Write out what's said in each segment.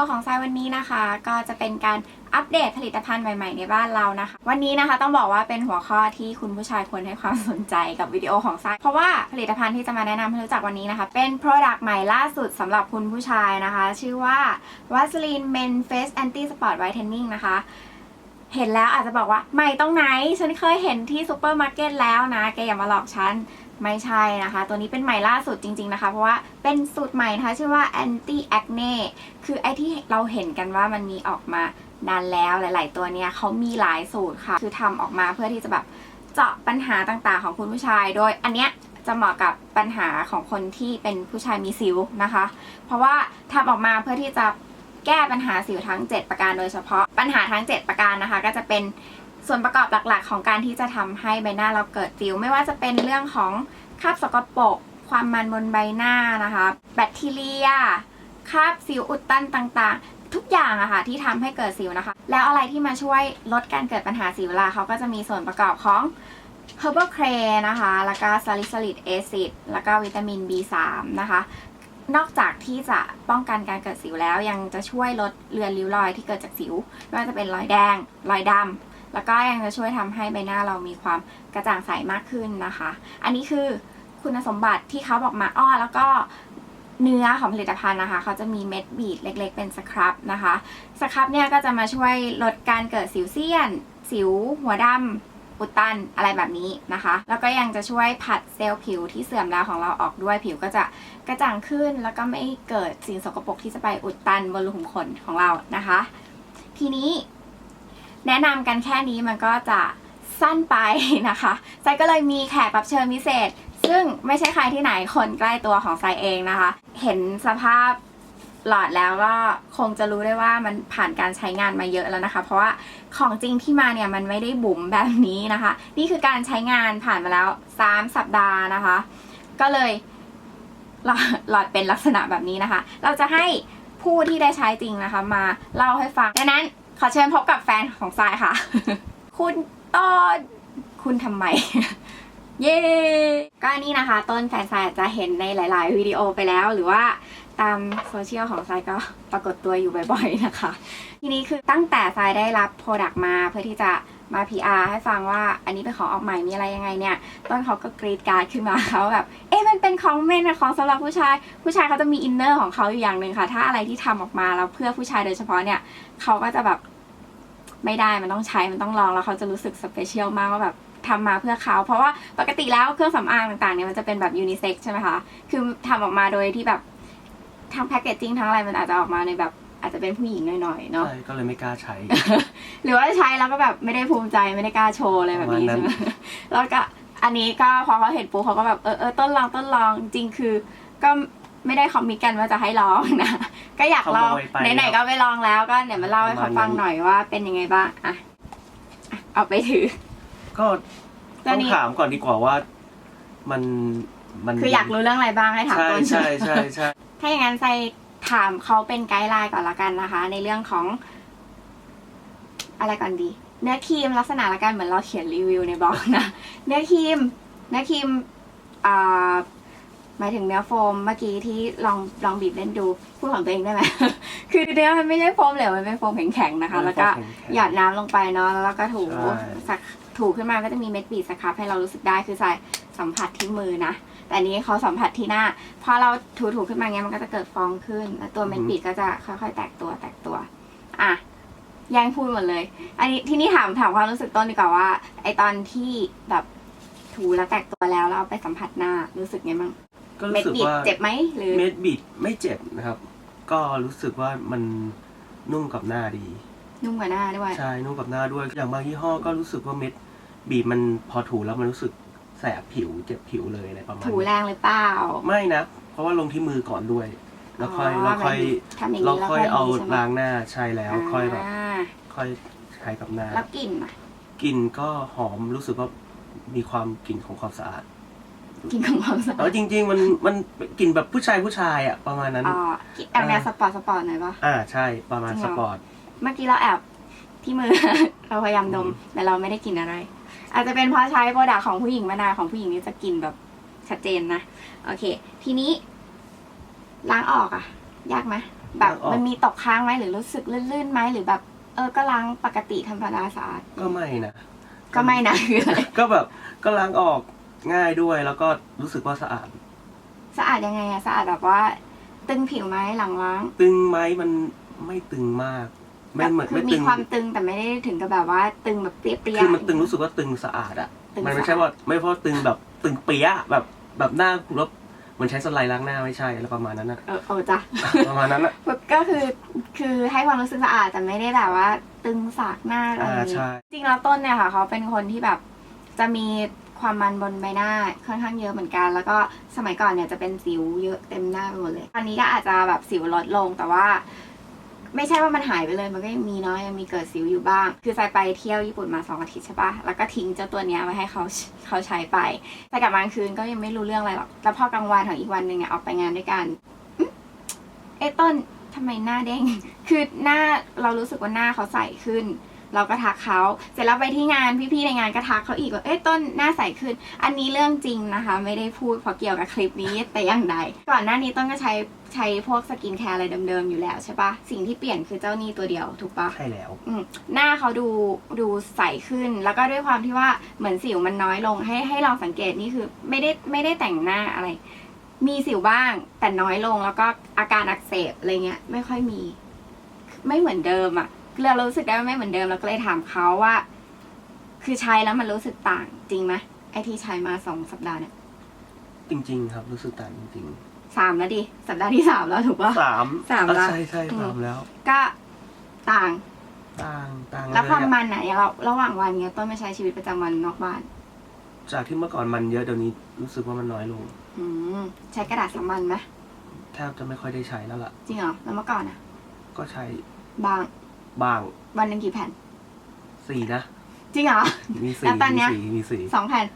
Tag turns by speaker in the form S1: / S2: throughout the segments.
S1: โอของทรายวันนี้นะคะ ก็จะเป็นการอัปเดตผลิตภัณฑ์ใหม่ ๆ ในบ้านเรานะคะ วันนี้นะคะต้องบอกว่าเป็นหัวข้อที่คุณผู้ชายควรให้ความสนใจกับวิดีโอของทรายเพราะว่าผลิตภัณฑ์ที่จะมาแนะนำให้รู้จักวันนี้นะคะ เป็น Product ใหม่ล่าสุดสำหรับคุณผู้ชายนะคะ ชื่อว่า Vaseline Men Face Anti Spot Whitening นะคะ เห็นแล้วอาจจะบอกว่าใหม่ตรงไหน ฉันเคยเห็นที่ซูเปอร์มาร์เก็ตแล้วนะ แกอย่ามาหลอกฉัน ไม่ใช่นะคะ ตัวนี้เป็นใหม่ล่าสุดจริง ๆนะคะ เพราะว่าเป็นสูตรใหม่นะคะชื่อว่า anti acne คือไอที่เราเห็นกันว่ามันมีออกมานานแล้วหลาย ๆ ตัวเนี่ยเขามีหลายสูตรค่ะ คือทำออกมาเพื่อที่จะแบบเจาะปัญหาต่างๆ ของคุณผู้ชาย โดยอันเนี้ยจะเหมาะกับปัญหาของคนที่เป็นผู้ชายมีสิวนะคะ เพราะว่าทำออกมาเพื่อที่จะ แก้ปัญหาสิวทั้ง 7 ประการโดยเฉพาะปัญหาทั้ง 7 ประการนะคะ ก็จะเป็นส่วนประกอบหลักๆ ของการที่จะทำให้ใบหน้าเราเกิดสิว ไม่ว่าจะเป็นเรื่องของคราบสกปรกความมันบนใบหน้านะคะ แบคทีเรียคราบสิวอุดตันต่างๆ ทุกอย่างอะค่ะที่ทำให้เกิดสิวนะคะ แล้วอะไรที่มาช่วยลดการเกิดปัญหาสิวล่ะเขาก็จะมีส่วนประกอบของ Herbal Clay นะคะ แล้วก็ Salicylic Acid แล้วก็วิตามิน B3 นะคะ นอกจากที่จะป้องกันการเกิดสิวแล้ว ยังจะช่วยลดเลือนริ้วรอยที่เกิดจากสิว ไม่ว่าจะเป็นรอยแดง รอยดำแล้วก็ยังจะช่วยทำให้ใบหน้าเรามีความกระจ่างใสมากขึ้นนะคะ อันนี้คือคุณสมบัติที่เขาบอกมาอ้อแล้วก็เนื้อของผลิตภัณฑ์นะคะ เขาจะมีเม็ดบีดเล็ก ๆ เป็นสครับนะคะ สครับเนี่ยก็จะมาช่วยลดการเกิดสิวเซียน สิวหัวดำ อุดตันอะไรแบบนี้นะคะ แล้วก็ยังจะช่วยผัดเซลล์ผิวที่เสื่อมแล้วของเราออกด้วยผิวก็จะกระจ่างขึ้น แล้วก็ไม่เกิดสิ่งสกปรกที่จะไปอุดตันบนรูขุมขนของเรานะคะ ทีนี้แนะนำกันแค่นี้มันก็จะสั้นไปนะคะไซก็เลยมีแขกรับเชิญพิเศษ ซึ่งไม่ใช่ใครที่ไหนคนใกล้ตัวของไซเองนะคะ เห็นสภาพ หลอดแล้วก็คงจะรู้ได้ว่ามันผ่านการใช้งานมาเยอะแล้วนะคะ เพราะว่าของจริงที่มาเนี่ยมันไม่ได้บุ๋มแบบนี้นะคะ นี่คือการใช้งานผ่านมาแล้ว 3 สัปดาห์นะคะ ก็เลยหลอดหลอดเป็นลักษณะแบบนี้นะคะ เราจะให้ผู้ที่ได้ใช้จริงนะคะ มาเล่าให้ฟังดังนั้นขอเชิญพบกับแฟนของทรายค่ะ คุณต้นคุณทำไม เย้ก็นี่นะคะ ต้นแฟนทรายจะเห็นในหลาย ๆ วิดีโอไปแล้วหรือว่า ตามโซเชียลของทรายก็ปรากฏตัวอยู่บ่อยๆนะคะ ทีนี้คือตั้งแต่ทรายได้รับโปรดักต์มาเพื่อที่จะมา PR ให้ฟังว่าอันนี้เป็นของออกใหม่มีอะไรยังไงเนี่ย ต้นเขาก็กรีดการ์ดขึ้นมาเขาแบบ เอ๊ะมันเป็นของเมนของสำหรับผู้ชาย ผู้ชายเขาจะมีอินเนอร์ของเขาอยู่อย่างหนึ่งค่ะ ถ้าอะไรที่ทำออกมาแล้วเพื่อผู้ชายโดยเฉพาะเนี่ยเขาก็จะแบบไม่ได้มันต้องใช้มันต้องลองแล้วเขาจะรู้สึกสเปเชียลมากว่าแบบทำมาเพื่อเขา เพราะว่าปกติแล้วเครื่องสำอางต่างๆเนี่ยมันจะเป็นแบบยูนิเซ็กใช่ไหมคะ คือทำออกมาโดยที่แบบ ทั้งแพคเกจจิ้งทั้งอะไรมันอาจจะออกมาในแบบอาจจะเป็นผู้หญิงหน่อยๆเนาะ
S2: ใช่ก็เลยไม่กล้าใช้
S1: หรือว่าใช้แล้วก็แบบไม่ได้ภูมิใจไม่ได้กล้าโชว์อะไรแบบนี้
S2: ประมาณนั้
S1: ใช่
S2: น
S1: ไหมแล้วก็อันนี้ก็พอเขาเห็นปุ๊บเขาก็แบบเออเออต้นลองต้นลองจริงๆคือ ก็ไม่ได้คอมมิตกันว่าจะให้ลองนะ ก็อยากลอง
S2: ขโมยไป
S1: ไหนๆก็ไปลองแล้วก็เดี๋ยวมาเล่าให้เขาฟังหน่อยว่าเป็นยังไงบ้างอะอะเอาไปถือ
S2: ก็
S1: ตัว
S2: ต้อง
S1: นี้
S2: ถามก่อนดีกว่าว่า มันมัน
S1: คืออยากรู้เรื่องอะไรบ้างให้ถาม
S2: ใช่
S1: ต้น
S2: ใช่ใช่ใช่
S1: ถ้าอย่างนั้นใส่ถามเขาเป็นไกด์ไลน์ก่อนละกันนะคะ ในเรื่องของ อะไรก่อนดี เนื้อครีมลักษณะละกันเหมือนเราเขียนรีวิวในบล็อกนะ เนื้อครีม เนื้อครีมอ่าหมายถึงเนื้อโฟมเมื่อกี้ที่ลองลองบีบเล่นดูพูดของตัวเองได้ไหม คือเนื้อมันไม่ใช่โฟมเหลวมันเป็นโฟมแข็งๆนะคะ แล้วก็หยอดน้ำลงไปเนาะแล้วก็ถู
S2: ใช่
S1: สักถูขึ้นมาก็จะมีเม็ดบีบสครับให้เรารู้สึกได้คือใส่สัมผัสที่มือนะ แต่อันนี้เขาสัมผัสที่หน้าพอเราถูถูๆขึ้นมาเงี้ยมันก็จะเกิดฟองขึ้น แล้วตัวเม็ดบีบก็จะค่อยๆ แตกตัวแตกตัว อะแยังพูดหมดเลย อันนี้ที่นี่ถามถามความรู้สึกต้นดีกว่าว่า ไอตอนที่แบบถูแล้วแตกตัวแล้วแล้วเอาไปสัมผัสหน้ารู้สึกไงบ้าง
S2: ก็
S1: เม็ด
S2: รู้สึก
S1: บีบ
S2: ว่า
S1: เจ็บไหมหรือ
S2: เม็ดบิดไม่เจ็บนะครับ ก็รู้สึกว่ามันนุ่มกับหน้าดี
S1: นุ่มกว่าหน้าด้วย
S2: ใช่นุ่มกับหน้าด้วยอย่างบางยี่ห้อก็รู้สึกว่าเม็ดบีบมันพอถูแล้วมันรู้สึก แสบผิวเจ็บผิวเลยอะไรประมาณ
S1: ถู
S2: นี้
S1: แรงหรือเปล่า
S2: ไม่นะ เพราะว่าลงที่มือก่อนด้วย แล้วค่อยเราค่อย
S1: ทำอย่าง
S2: เรา
S1: นี้แล้ว
S2: ค่อยเอา
S1: ดีใช่ไหม
S2: ล้างหน้าใช่แล้วค่อยแบบาค่อยใช้กับหน้า
S1: แล้วกลิ่นอะ
S2: กลิ่นก็หอมรู้สึกว่ามีความกลิ่นของความสะอาด
S1: กลิ่นของความสะ
S2: แต่
S1: อาด
S2: ว่าจริง ๆ มันมันกลิ่นแบบผู้ชายผู้ชายอะประมาณนั้น
S1: อ๋อกลิ่นแนวสปอร์ตสปอร์ตหน่อยปะ
S2: อ่าใช่ประมาณ
S1: จริงเหรอ
S2: สปอร์ต
S1: เมื่อกี้เราแอบที่มือ เราพยายามดมแต่เราไม่ได้กลิ่นอะไร อาจจะเป็นเพราะใช้โปรดักของผู้หญิงมานานของผู้หญิงนี่จะกลิ่นแบบชัดเจนนะ โอเค ทีนี้ ล้างออกอะยากไหมแบบ
S2: ล้างออก
S1: มันมีตกค้างไหมหรือรู้สึกลื่นๆไหมหรือแบบ เออก็ล้างปกติธรรมดาสะอาด
S2: ก็ไม่นะ
S1: ก็ไม่นะคืออะไร
S2: ก็แบบก็ล้างออกง่ายด้วยแล้วก็รู้สึกว่าสะอาด
S1: สะอาดยังไงอะสะอาดแบบว่า ตึงผิวไหมหลังล้าง
S2: ตึงไหมมันไม่ตึงมาก ไม่เหมือน
S1: คื
S2: ไม่
S1: อมี
S2: ตึง
S1: ความตึงแต่ไม่ได้ถึงกับแบบว่าตึงแบบเปรี้ยๆ
S2: คือมันตึงรู้สึกว่าตึงสะอาดอะ
S1: ตึง
S2: มันไม่
S1: สะอาด
S2: ใช่ว่าไม่เพราะตึงแบบตึงเปียะแบบแบบหน้าแล้วเหมือนใช้สไลด์ล้างหน้าไม่ใช่แล้วประมาณนั้นอะ
S1: เออเออจ้ะ
S2: ประมาณนั้นอะ
S1: ก็คือคือให้ความรู้สึกสะอาดแต่ไม่ได้แบบว่าตึงสากหน้าอะไร
S2: อ่าใช่
S1: จริงแล้วต้นเนี่ยค่ะเขาเป็นคนที่แบบจะมีความมันบนใบหน้าค่อนข้างเยอะเหมือนกัน แล้วก็สมัยก่อนเนี่ยจะเป็นสิวเยอะเต็มหน้าไปหมดเลย ตอนนี้ก็อาจจะแบบสิวลดลงแต่ว่า ไม่ใช่ว่ามันหายไปเลยมันก็ยังมีเนาะยังมีเกิดสิวอยู่บ้าง คือใจไปเที่ยวญี่ปุ่นมาสองอาทิตย์ใช่ปะแล้วก็ทิ้งเจ้าตัวเนี้ยไว้ให้เขาเขาใช้ไปแต่กลับมากลางคืนก็ยังไม่รู้เรื่องอะไรหรอกแล้วพอกลางวันของอีกวันหนึ่งอะออกไปงานด้วยกันเอ้ต้นทำไมหน้าเด้ง คือหน้าเรารู้สึกว่าหน้าเขาใสขึ้น เราก็ทักเขาเสร็จแล้วไปที่งานพี่ๆในงานก็ทักเขาอีกว่าเอ้ยต้นหน้าใสขึ้น อันนี้เรื่องจริงนะคะ ไม่ได้พูดเพราะเกี่ยวกับคลิปนี้แต่อย่างใด ก่อนหน้านี้ต้นก็ใช้ใช้พวกสกินแคร์อะไรเดิมๆอยู่แล้วใช่ปะสิ่งที่เปลี่ยนคือเจ้านี่ตัวเดียวถูกปะ
S2: ใช่แล้ว
S1: อืมหน้าเขาดูดูใสขึ้น แล้วก็ด้วยความที่ว่าเหมือนสิวมันน้อยลงให้ให้ลองสังเกตนี่คือไม่ได้ไม่ได้แต่งหน้าอะไร มีสิวบ้างแต่น้อยลงแล้วก็อาการอักเสบอะไรเงี้ยไม่ค่อยมี ไม่เหมือนเดิมอะ เรารู้สึกได้ว่าไม่เหมือนเดิมเราก็เลยถามเขาว่า คือใช้แล้วมันรู้สึกต่างจริงไหมไอที่ใช้มาสองสัปดาห์เนี่ย
S2: จริง ๆ ครับ รู้สึกต่างจริง
S1: สามแล้วดิสัปดาห์ที่สามแล้วถูกปะ
S2: ๆสาม
S1: สาม
S2: อะ
S1: ละ
S2: ใช่ใช่
S1: อืม
S2: สามแล้ว
S1: ก็ต่าง
S2: ต่างต่าง
S1: แล้วความ
S2: เยอะ
S1: มันอะอย่างเราระหว่างวันเนี้ยต้นไม่ใช้ชีวิตประจำวันนอกบ้าน
S2: จากที่เมื่อก่อนมันเยอะเดี๋ยวนี้รู้สึกว่ามันน้อยลง
S1: อืมใช้กระดาษสามัญไหม
S2: แทบจะไม่ค่อยได้ใช้แล้วล่ะ
S1: จริงเหรอแล้วเมื่อก่อนอะ
S2: ก็ใช้
S1: บาง
S2: บ้าง
S1: วันหนึ่งกี่แผ่น
S2: สี่นะ
S1: จริงเหรอ
S2: มีสี่
S1: แล้วตอนเนี้
S2: มี
S1: ย
S2: สี่มีสี่
S1: สองแผ่น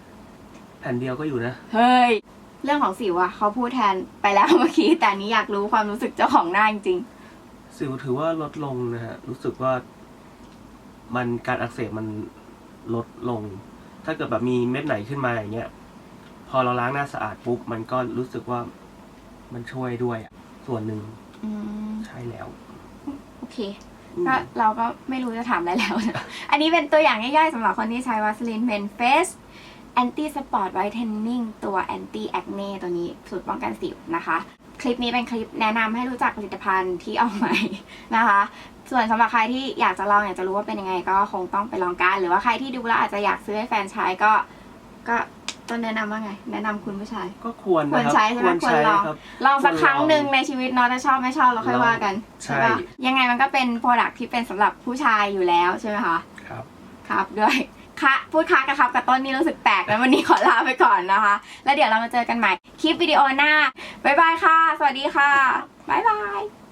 S2: แผ่นเดียวก็อยู่นะ
S1: เฮ้ย เรื่องของสิวอะเขาพูดแทนไปแล้วเมื่อกี้ แต่อันนี้อยากรู้ความรู้สึกเจ้าของหน้าจริง
S2: สิวถือว่าลดลงนะฮะ รู้สึกว่า มันการอักเสบมันลดลง ถ้าเกิดแบบมีเม็ดไหนขึ้นมาอย่างเงี้ย พอเราล้างหน้าสะอาดปุ๊บ มันก็รู้สึกว่ามันช่วยด้วยอะส่วนหนึ่ง
S1: ๆอืม
S2: ใช่แล้ว
S1: โอเค
S2: อืม
S1: ก็เราก็ไม่รู้จะถามอะไรแล้วนะอันนี้เป็นตัวอย่างง่ายๆสำหรับคนที่ใช้วาสลินเป็นเฟส anti spot whitening ตัว anti acne ตัวนี้สูตรป้องกันสิวนะคะ คลิปนี้เป็นคลิปแนะนำให้รู้จักผลิตภัณฑ์ที่ออกใหม่นะคะ ส่วนสำหรับใครที่อยากจะลองอยากจะรู้ว่าเป็นยังไงก็คงต้องไปลองกัน หรือว่าใครที่ดูแล้วอาจจะอยากซื้อให้แฟนใช้ก็ก็ ต้นแนะนำว่าไง แนะนำคุณผู้ชาย
S2: ก็ควร
S1: คว
S2: นะ
S1: ร
S2: ครับ
S1: ใช้ใช่ไหมควรลอง
S2: ครับ
S1: ลองสัก
S2: ควรลอง
S1: ครั้งหนึ่งในชีวิตเนาะถ้าชอบไม่ชอบเราค่อยว่ากัน
S2: ใช่
S1: ปะยังไงมันก็เป็นโปรดักที่เป็นสำหรับผู้ชายอยู่แล้วใช่ไหมคะ
S2: ครับ
S1: ครับด้วยค่ะพูดค้ากับครับกับต้นนี่รู้สึกแปลกแล้ววันนี้ขอลาไปก่อนนะคะ แล้วเดี๋ยวเรามาเจอกันใหม่คลิปวิดีโอหน้าบ๊ายบายค่ะ สวัสดีค่ะบ๊ายบาย